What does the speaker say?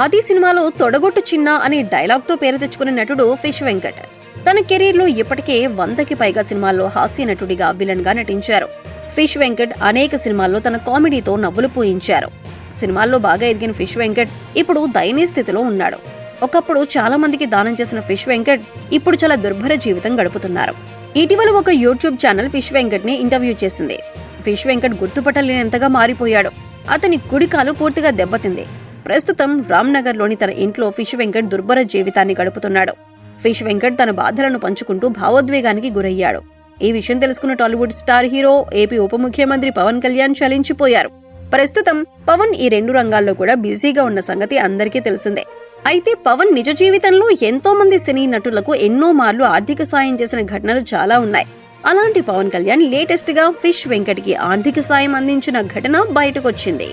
ఆది సినిమాలో తొడగొట్టు చిన్న అనే డైలాగ్తో పేరు తెచ్చుకున్న నటుడు ఫిష్ వెంకట్. తన కెరీర్లో ఇప్పటికే వందకి పైగా సినిమాల్లో హాస్య నటుడిగా విలన్గా నటించారు. ఫిష్ వెంకట్ అనేక సినిమాల్లో తన కామెడీతో నవ్వులు పూయించారు. సినిమాల్లో బాగా ఎదిగిన ఫిష్ వెంకట్ ఇప్పుడు దయనీయ స్థితిలో ఉన్నాడు. ఒకప్పుడు చాలా మందికి దానం చేసిన ఫిష్ వెంకట్ ఇప్పుడు చాలా దుర్భర జీవితం గడుపుతున్నారు. ఇటీవల ఒక యూట్యూబ్ ఛానల్ ఫిష్ వెంకట్ని ఇంటర్వ్యూ చేసింది. ఫిష్ వెంకట్ గుర్తుపట్టలేనంతగా మారిపోయాడు. అతని కుడికాలు పూర్తిగా దెబ్బతింది. ప్రస్తుతం రామ్నగర్లోని తన ఇంట్లో ఫిష్ వెంకట్ దుర్భర జీవితాన్ని గడుపుతున్నాడు. ఫిష్ వెంకట్ తన బాధలను పంచుకుంటూ భావోద్వేగానికి గురయ్యాడు. ఈ విషయం తెలుసుకున్న టాలీవుడ్ స్టార్ హీరో ఏపీ ఉప ముఖ్యమంత్రి పవన్ కళ్యాణ్ చలించిపోయారు. ప్రస్తుతం పవన్ ఈ రెండు రంగాల్లో కూడా బిజీగా ఉన్న సంగతి అందరికీ తెలిసిందే. అయితే పవన్ నిజ జీవితంలో ఎంతో మంది సినీ నటులకు ఎన్నో మార్లు ఆర్థిక సాయం చేసిన ఘటనలు చాలా ఉన్నాయి. అలాంటి పవన్ కళ్యాణ్ లేటెస్ట్గా ఫిష్ వెంకట్కి ఆర్థిక సాయం అందించిన ఘటన బయటకొచ్చింది.